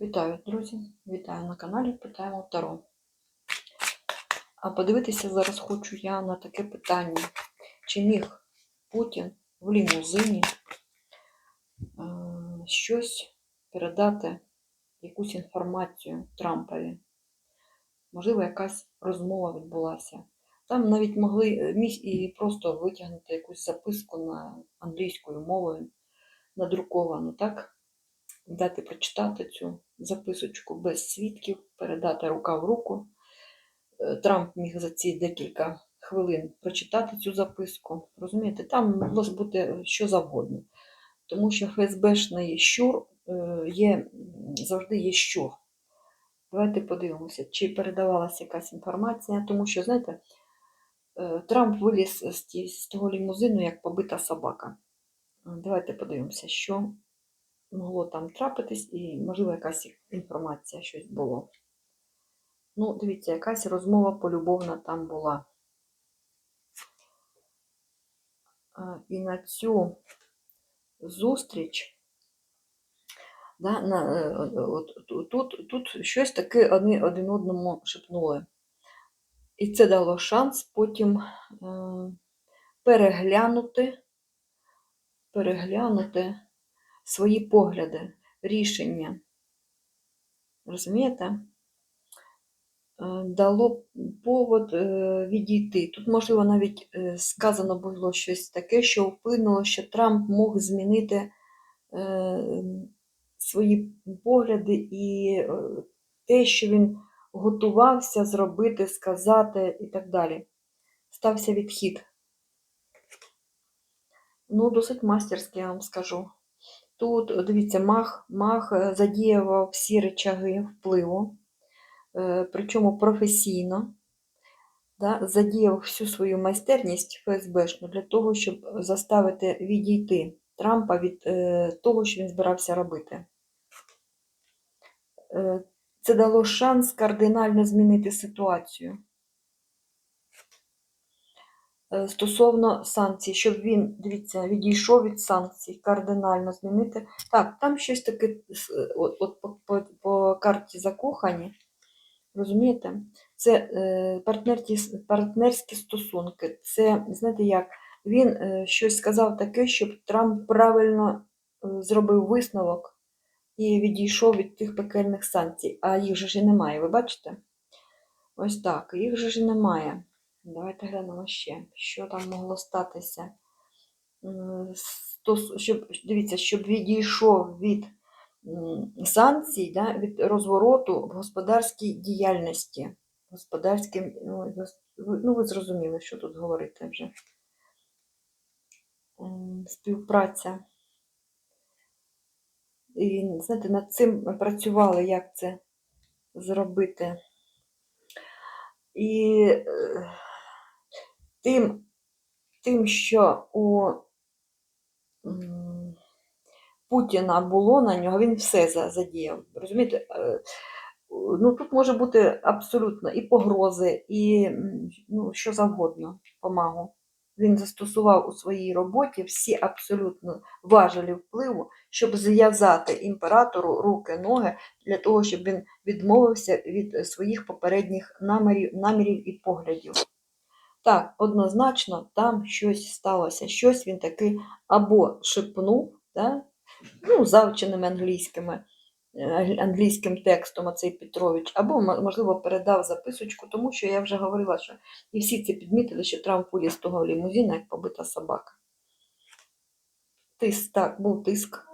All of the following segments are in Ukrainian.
Вітаю, друзі! Вітаю на каналі Питаємо Таро. А подивитися зараз хочу я на таке питання. Чи міг Путін в лімузині е, щось передати, якусь інформацію Трампові? Можливо, якась розмова відбулася. Там навіть могли е, міг і просто витягнути якусь записку на англійською мовою, надруковану, так? дати прочитати цю записочку без свідків, передати рука в руку. Е, Трамп міг за ці декілька хвилин прочитати цю записку. Розумієте, там могло бути що завгодно. Тому що ФСБшний щур е, є, завжди є щур. Давайте подивимося, чи передавалася якась інформація, тому що, знаєте, е, Трамп виліз з того лімузину, як побита собака. Давайте подивимося, що могло там трапитись, і, можливо, якась інформація, щось було. Ну, дивіться, якась розмова полюбовна там була. І на цю зустріч, да, на, е, от, тут, тут, щось таке одні, один одному шепнули. І це дало шанс потім е, переглянути, переглянути свої погляди, рішення. Розумієте? Е, Дало повод е, відійти. Тут, можливо, навіть е, сказано було щось таке, що вплинуло, що Трамп мог змінити свої погляди і те, що він готувався зробити, сказати і так далі. Стався відхід. Ну, досить мастерський, я вам скажу. Тут, дивіться, мах, мах е, задіював всі речаги впливу, е, причому професійно, да, задіяв всю свою майстерність ФСБшну для того, щоб заставити відійти Трампа від е, того, що він збирався робити. Це дало шанс кардинально змінити ситуацію. Е, Стосовно санкцій, щоб він, дивіться, відійшов від санкцій, кардинально змінити. Так, там щось таке, от, от по, по, по карті закохані, розумієте? Це е, партнерські стосунки. Це, знаєте як, він е, щось сказав таке, щоб Трамп правильно е, зробив висновок і відійшов від тих пекельних санкцій. А їх же ж і немає, ви бачите? Ось так, їх же ж і немає. Давайте глянемо ще, що там могло статися. Щоб, дивіться, щоб відійшов від санкцій, да, від розвороту в господарській діяльності. Господарським, ну, ви- ну, зрозуміли, що тут говорити вже. Співпраця. І, знаєте, над цим працювали, як це зробити. І е, тим, тим, що у Путіна було на нього, він все задіяв. Розумієте? Е, Ну, тут може бути абсолютно і погрози, і ну, що завгодно помагу. Він застосував у своїй роботі всі абсолютно важелі впливу, щоб зв'язати імператору руки, ноги для того, щоб він відмовився від своїх попередніх намірів, намірів і поглядів. Так, однозначно, там щось сталося, щось він таки або шепнув, да? ну, завченими англійськими, е, англійським текстом оцей Петрович, або, можливо, передав записочку, тому що я вже говорила, що і всі це підмітили, що Трамп виліз з того лімузина, як побита собака. Тиск, так, був тиск.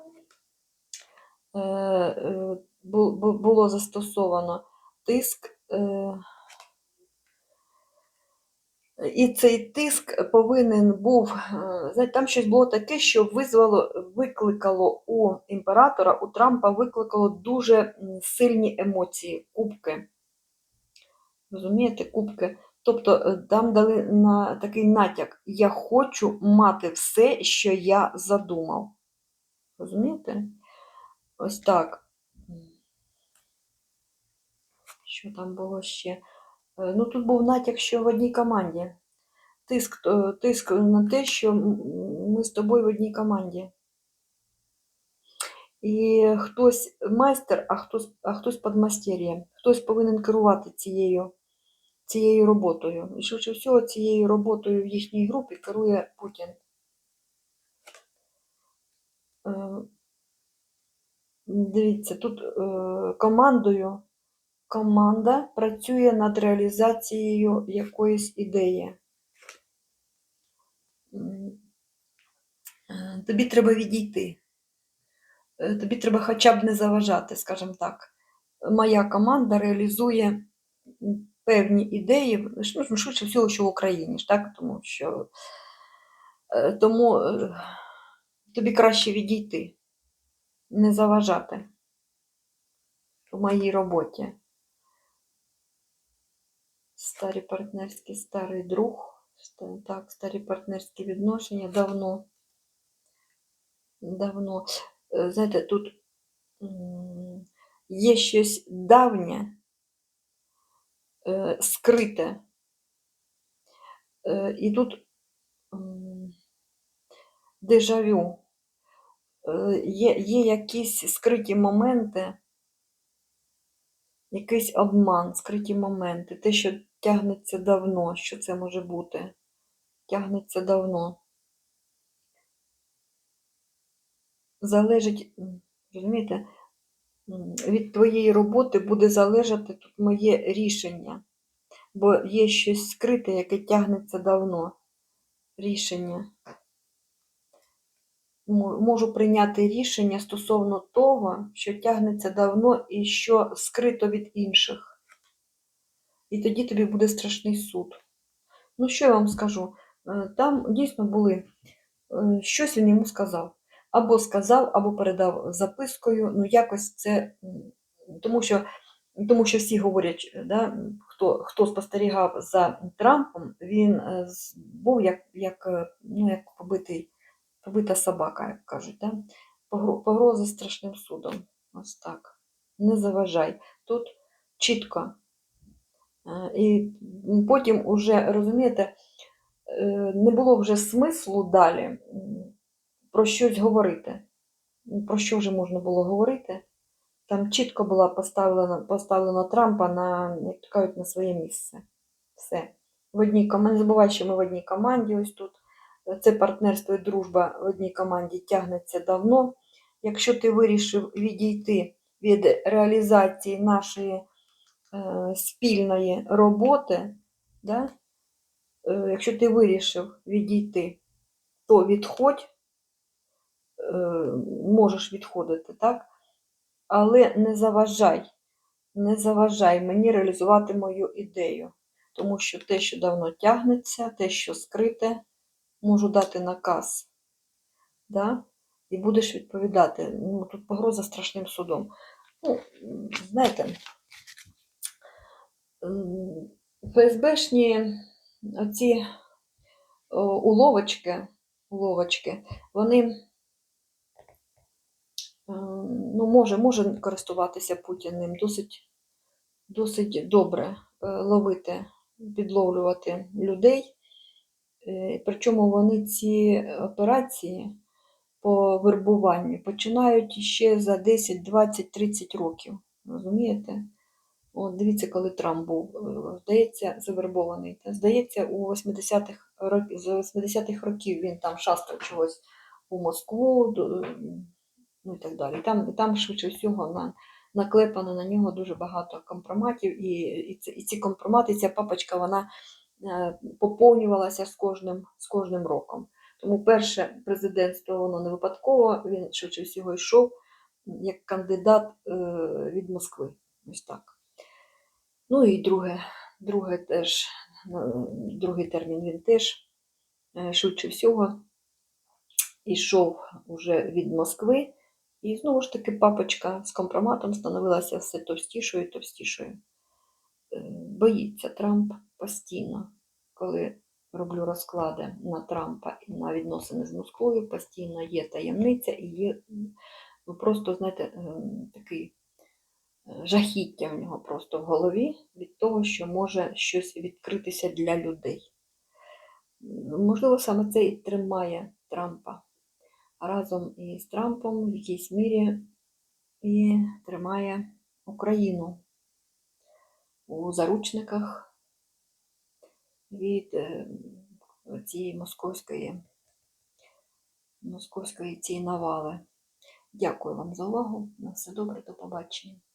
Е, е, бу- бу- було застосовано тиск. І цей тиск повинен був, е, знаєте, там щось було таке, що визвало, викликало у імператора, у Трампа викликало дуже сильні емоції, кубки. Розумієте, кубки. Тобто е, там дали на такий натяк: я хочу мати все, що я задумав. Розумієте? Ось так. Що там було ще? Е, Ну, тут був натяк, що в одній команді. Тиск, е, тиск на те, що ми з тобою в одній команді. І хтось майстер, а хтось, а хтось подмастер'є. Хтось повинен керувати цією, цією роботою. І швидше всього, цією роботою в їхній групі керує Путін. Е, Дивіться, тут командою команда працює над реалізацією якоїсь ідеї. Е, Тобі треба відійти. Е, Тобі треба хоча б не заважати, скажімо так. Моя команда реалізує певні ідеї, ну, швидше всього, що в Україні ж, так? Тому що е, тому тобі краще відійти, не заважати у моїй роботі. Старі партнерські, старий друг. Так, старі партнерські відношення давно. Давно. Е, Знаєте, тут є щось давнє, е, скрите. Е, І тут дежавю. Є, є якісь скриті моменти, якийсь обман, скриті моменти, те, що тягнеться давно, що це може бути. Тягнеться давно. Залежить, розумієте, від твоєї роботи буде залежати тут моє рішення. Бо є щось скрите, яке тягнеться давно. Рішення. Можу прийняти рішення стосовно того, що тягнеться давно і що скрито від інших. І тоді тобі буде страшний суд. Ну, що я вам скажу? Е, Там дійсно були, е, щось він йому сказав. Або сказав, або передав запискою. Ну, якось це, тому що, тому що всі говорять, да, хто, хто спостерігав за Трампом, він е, був як, як, ну, як побитий, побита собака, як кажуть. Да? Погрози страшним судом. Ось так. Не заважай. Тут чітко. Е, І потім уже, розумієте, е, не було вже смислу далі про щось говорити. Про що вже можна було говорити? Там чітко була поставлена, поставлена Трампа на, як то кажуть, на своє місце. Все. В одній команді, не забувай, що ми в одній команді ось тут. Це партнерство і дружба в одній команді тягнеться давно. Якщо ти вирішив відійти від реалізації нашої спільної роботи, да? е, якщо ти вирішив відійти, то відходь, е, можеш відходити, так? Але не заважай, не заважай мені реалізувати мою ідею. Тому що те, що давно тягнеться, те, що скрите, можу дати наказ. Да? І будеш відповідати. Ну, тут погроза страшним судом. Ну, знаєте, ФСБшні оці уловочки, уловочки, вони ем, ну, може, може користуватися Путін ним досить, досить добре е, ловити, підловлювати людей. Е, Причому вони ці операції по вербуванню починають ще за 10, 20, 30 років. Розумієте? От дивіться, коли Трамп був, е, здається, завербований. Здається, у 80-х років, з 80-х років він там шастав чогось у Москву, ну і так далі. Там, там швидше всього на, наклепано на нього дуже багато компроматів, і, і, ці, і ці компромати, ця папочка, вона е, поповнювалася з кожним, з кожним роком. Тому перше президентство воно не випадково, він швидше всього йшов як кандидат е, від Москви. Ось так. Ну і друге, друге теж, е, другий термін він теж е, швидше всього йшов уже від Москви. І знову ж таки папочка з компроматом становилася все товстішою і товстішою. Е, Боїться Трамп постійно, коли роблю розклади на Трампа і на відносини з Москвою, постійно є таємниця і є ну, просто, знаєте, е, такий жахіття в нього просто в голові від того, що може щось відкритися для людей. Ну, можливо, саме це і тримає Трампа. Разом із Трампом, в якійсь мірі, і тримає Україну у заручниках від е, цієї московської, московської цієї навали. Дякую вам за увагу. На все добре, до побачення.